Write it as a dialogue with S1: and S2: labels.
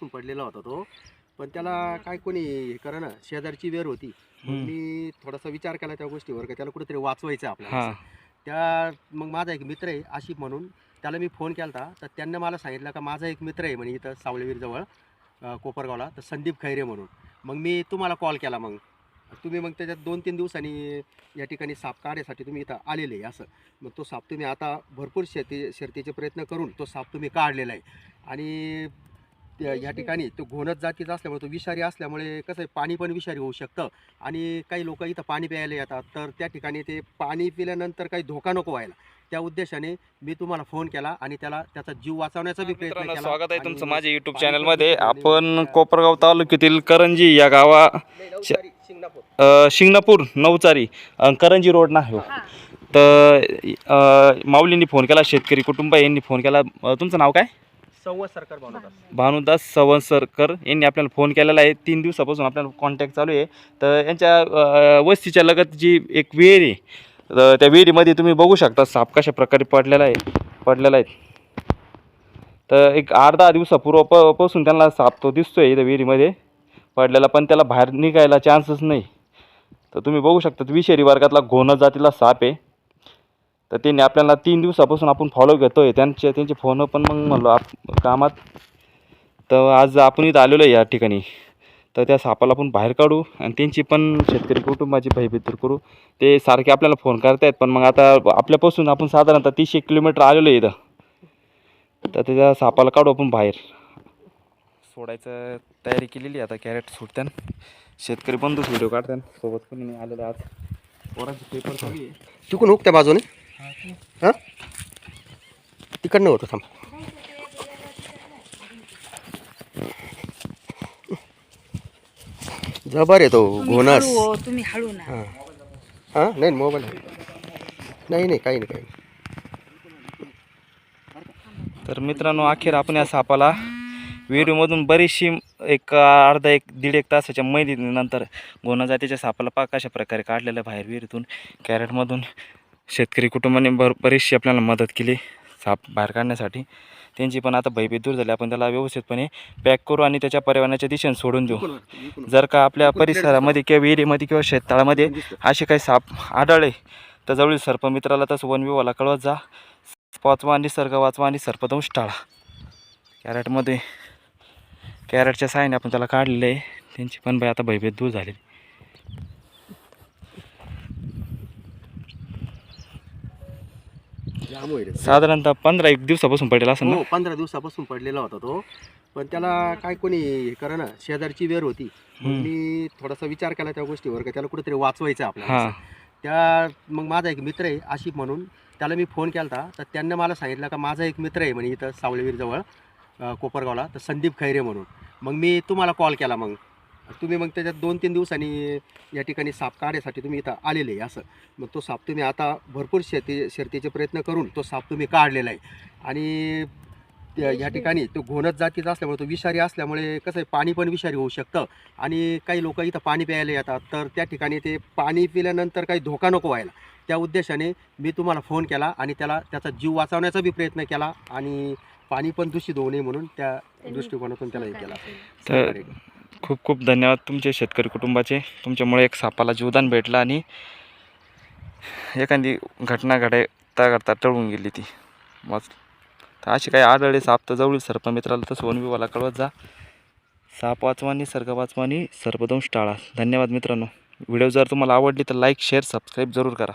S1: दिवसापासून पडलेला होता तो. पण त्याला काय कोणी हे करा ना शेजारची वेर होती. मग. मी थोडासा विचार केला त्या गोष्टीवर का त्याला कुठेतरी वाचवायचं आहे आपल्याला.
S2: हां.
S1: असं. त्या मग माझा एक मित्र आहे आशिफ म्हणून त्याला मी फोन केला होता तर त्यांनी मला सांगितलं का माझा एक मित्र आहे म्हणे इथं सावळेवीरजवळ अं, कोपरगावला तर संदीप खैरे म्हणून. मग मी तुम्हाला कॉल केला मग. तुम्ही मग त्याच्यात दोन तीन दिवसांनी या ठिकाणी साप काढण्यासाठी तुम्ही इथं आलेले आहे असं. मग तो साप तुम्ही आता भरपूर शेती शर्तीचे प्रयत्न करून तो साप तुम्ही काढलेला आहे. आणि त्या- या ठिकाणी तो घोणत जातीचा असल्यामुळे तो विषारी असल्यामुळे कसं आहे पाणी पण विषारी होऊ शकतं. आणि काही लोक इथं पाणी प्यायला येतात. तर त्या ठिकाणी ते पाणी पिल्यानंतर काही धोका नको व्हायला. त्या उद्देशाने मी तुम्हाला फोन केला आणि त्याला त्याचा जीव वाचवण्याचा बी प्रयत्न
S2: मित्रांनो
S1: केला
S2: स्वागत आहे
S1: आणि
S2: तुमचं माझ्या युट्यूब चॅनलमध्ये आपण. कोपरगाव तालुक्यातील करंजी या गावा
S1: नाही, शिंगणापूर.
S2: अ, शिंगणापूर नवचारी अ, करंजी रोड ना हो. तर अ, माऊलींनी फोन केला शेतकरी कुटुंब यांनी फोन केला. अ, तुमचं नाव काय?
S1: संवाद सरकार भानुदास
S2: भानुदास सवंसरकर यांनी आपल्याला फोन केलेला आहे. तीन दिवसापासून आपल्याला कॉन्टॅक्ट चालू आहे. तर यांच्या अ, वस्तीच्या लगत जी एक विहीर आहे तर त्या विहिरीमध्ये तुम्ही बघू शकता साप कशा प्रकारे पडलेला आहे पडलेला आहे. तर एक अर्धा दिवसापूर्व प पासून त्यांना साप तो दिसतोय त्या विहिरीमध्ये पडलेला पण त्याला बाहेर निघायला चान्सच नाही. तर तुम्ही बघू शकता विषारी वर्गातला घोणं जातीला साप आहे. तर त्यांनी आपल्याला तीन दिवसापासून आपण फॉलो घेतो आहे त्यांचे त्यांचे फोन पण मग म्हणलो आप कामात. तर आज आपण इथं आलेलो आहे या ठिकाणी. तर त्या सापाला आपण बाहेर काढू आणि त्यांची पण शेतकरी कुटुंबाची भयभीतर करू. ते सारखे आपल्याला फोन करतायत पण मग आता आपल्यापासून आपण साधारणतः तीसशे किलोमीटर आलेलो आहे इथं. तर त्या सापाला काढू आपण बाहेर. सोडायचं तयारी केलेली आहे आता कॅरेट सुटत्यान शेतकरी बंधूच व्हिडिओ काढत्यान सोबत पण मी आज. पोरांचे पेपर चालू आहे.
S1: तिकडून हुक त्या बाजूने? हां? तिकडनं होतं थांब. जबर येतो घोणस
S3: हो, तुम्ही हळू ना.
S1: हां. हां? नाही मोबाईल नाही नाही काही नाही काही नाही.
S2: तर मित्रांनो अखेर आपण या सापाला विहिरीमधून बरीचशी एक अर्धा एक दीड एक तासाच्या मैलीनंतर गोना जातीच्या सापाला पा कशा प्रकारे काढलेलं बाहेर विहिरीतून कॅरेटमधून. शेतकरी कुटुंबाने भर बरीचशी आपल्याला मदत केली साप बाहेर काढण्यासाठी. त्यांची पण आता भयभीत दूर झाली. आपण त्याला व्यवस्थितपणे पॅक करू आणि त्याच्या पर्यावरणाच्या दिशेने सोडून देऊ. जर का आपल्या परिसरामध्ये किंवा विहिरीमध्ये किंवा शेततळामध्ये असे काही साप आढळले तर जवळील सर्पमित्राला तसं वन विभागाला कळवत जा. वाचवा निसर्ग वाचवा आणि सर्पदंश टाळा. कॅरेटमध्ये कॅरेटच्या साहाय्याने आपण त्याला काढलेलं आहे. त्यांची पण बाई आता भयभीत दूर झाली
S1: जाम होईल.
S2: साधारणतः पंधरा एक दिवसापासून पडेल असं ना?
S1: हो पंधरा दिवसापासून पडलेला होता तो. पण त्याला काय कोणी हे करा ना शेजारची वेर होती. मी थोडासा विचार केला त्या गोष्टीवर का त्याला कुठेतरी वाचवायचं आपल्याला
S2: हां.
S1: त्या मग माझा एक मित्र आहे आशिफ म्हणून त्याला मी फोन केला होता तर त्यांनी मला सांगितलं का माझा एक मित्र आहे म्हणे इथं सावळेवीरजवळ अं, कोपरगावला तर संदीप खैरे म्हणून. मग मी तुम्हाला कॉल केला मग. तुम्ही मग त्याच्यात दोन तीन दिवसांनी या ठिकाणी साप काढण्यासाठी तुम्ही इथं आलेले आहे असं. मग तो साप तुम्ही आता भरपूर शेती शर्तीचे प्रयत्न करून तो साप तुम्ही काढलेला आहे. आणि त्या- या ठिकाणी तो घोणत जातीचा असल्यामुळे तो विषारी असल्यामुळे कसं आहे पाणी पण विषारी होऊ शकतं. आणि काही लोक इथं पाणी प्यायला येतात तर त्या ठिकाणी ते पाणी पिल्यानंतर काही धोका नको व्हायला. त्या उद्देशाने मी तुम्हाला फोन केला आणि त्याला त्याचा जीव वाचवण्याचा बी प्रयत्न केला आणि पाणी पण दूषित होऊ नये म्हणून त्या दृष्टिकोनातून त्याला हे केला.
S2: खूप खूप धन्यवाद तुमचे शेतकरी कुटुंबाचे. तुमच्यामुळे एक सापाला जीवदान भेटलं आणि एखादी घटना घडता घडता टळून गेली ती. मग तर असे काही आढळले साप तर जवळील सर्प मित्राला तसं वन विभागाला कळवत जा. साप वाचवा सर्ग वाचवा सर्पदंश टाळा. धन्यवाद मित्रांनो. व्हिडिओ जर तुम्हाला आवडली तर लाईक शेअर सबस्क्राईब जरूर करा.